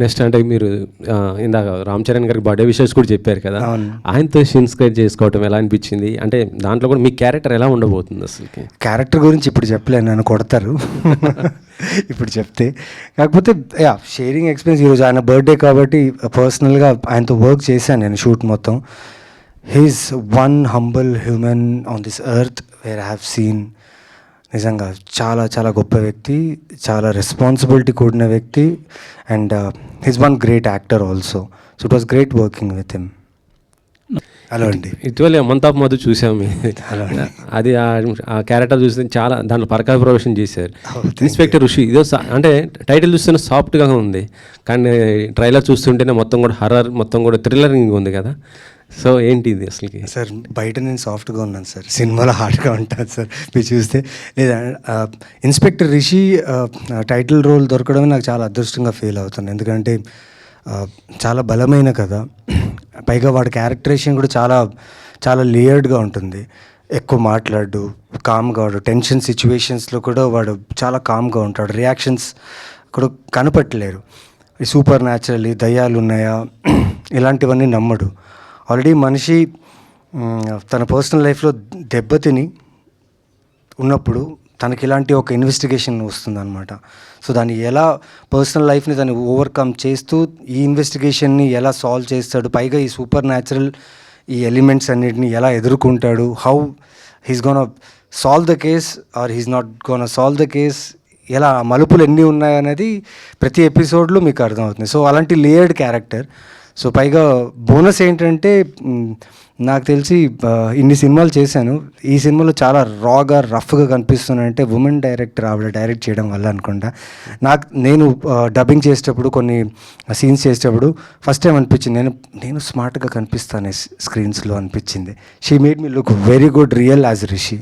Next అంటే మీరు ఇందాక రామ్ చరణ్ గారికి బర్త్డే విషయస్ కూడా చెప్పారు కదా. ఆయనతో ఇన్స్క్రైబ్ చేసుకోవటం ఎలా అనిపించింది? అంటే దాంట్లో కూడా మీ క్యారెక్టర్ ఎలా ఉండబోతుంది అసలుకి? క్యారెక్టర్ గురించి ఇప్పుడు చెప్పలేను నన్ను కొడతారు. ఇప్పుడు చెప్తే. కాకపోతే యా షేరింగ్ ఎక్స్పీరియన్స్ ఈరోజు ఆయన బర్త్డే కాబట్టి పర్సనల్గా ఆయనతో వర్క్ చేశాను నేను షూట్ మొత్తం. He's one humble human on this earth where have seen నిజంగా చాలా చాలా గొప్ప వ్యక్తి చాలా రెస్పాన్సిబిలిటీ కూడిన వ్యక్తి and he's one great actor also so it was great working with him hello అండి. ఇటీవల మంత్ ఆఫ్ మధు చూసాము అది ఆ- క్యారెక్టర్ చూస్తే చాలా దాంట్లో పరకాయ ప్రవేశం చేశారు. Oh, ఇన్స్పెక్టర్ ఋషి ఇదో అంటే టైటిల్ చూస్తేనే సాఫ్ట్గా ఉంది. కానీ ట్రైలర్ చూస్తుంటేనే మొత్తం కూడా హర్రర్ మొత్తం కూడా థ్రిల్లరింగ్ ఉంది కదా. సో ఏంటి ఇది అసలుకి? సార్ బయట నేను సాఫ్ట్గా ఉన్నాను సార్. సినిమాలో హార్డ్గా ఉంటాను సార్. మీరు చూస్తే లేదా ఇన్స్పెక్టర్ రిషి టైటిల్ రోల్ దొరకడమే నాకు చాలా అదృష్టంగా ఫీల్ అవుతుంది ఎందుకంటే చాలా బలమైన కథ. పైగా వాడి క్యారెక్టరేషన్ కూడా చాలా చాలా లేయర్డ్గా ఉంటుంది. ఎక్కువ మాట్లాడు కామ్గా వాడు టెన్షన్ సిచ్యువేషన్స్లో కూడా వాడు చాలా కామ్గా ఉంటాడు. రియాక్షన్స్ కూడా కనపట్టలేరు. సూపర్ న్యాచురల్ దయ్యాలు ఉన్నాయా ఇలాంటివన్నీ నమ్మడు. ఆల్రెడీ మనిషి తన పర్సనల్ లైఫ్లో దెబ్బతిని ఉన్నప్పుడు తనకి ఇలాంటి ఒక ఇన్వెస్టిగేషన్ వస్తుందన్నమాట. సో దాన్ని ఎలా పర్సనల్ లైఫ్ని దాన్ని ఓవర్కమ్ చేస్తూ ఈ ఇన్వెస్టిగేషన్ని ఎలా సాల్వ్ చేస్తాడు పైగా ఈ సూపర్ న్యాచురల్ ఈ ఎలిమెంట్స్ అన్నిటిని ఎలా ఎదుర్కొంటాడు how he's gonna solve the case or he's not gonna solve the case ఎలా మలుపులు ఎన్ని ఉన్నాయనేది ప్రతి ఎపిసోడ్లో మీకు అర్థమవుతుంది. సో అలాంటి లేయర్డ్ క్యారెక్టర్ సో పైగా బోనస్ ఏంటంటే నాకు తెలిసి ఇన్ని సినిమాలు చేశాను. ఈ సినిమాలో చాలా రాగా రఫ్గా కనిపిస్తున్నాయంటే ఉమెన్ డైరెక్టర్ ఆవిడ డైరెక్ట్ చేయడం వల్ల అనుకుంటా. నాకు నేను డబ్బింగ్ చేసేటప్పుడు కొన్ని సీన్స్ చేసేటప్పుడు ఫస్ట్ టైం అనిపించింది. నేను నేను స్మార్ట్గా కనిపిస్తాను స్క్రీన్స్లో అనిపించింది. She made me look very good real as Rishi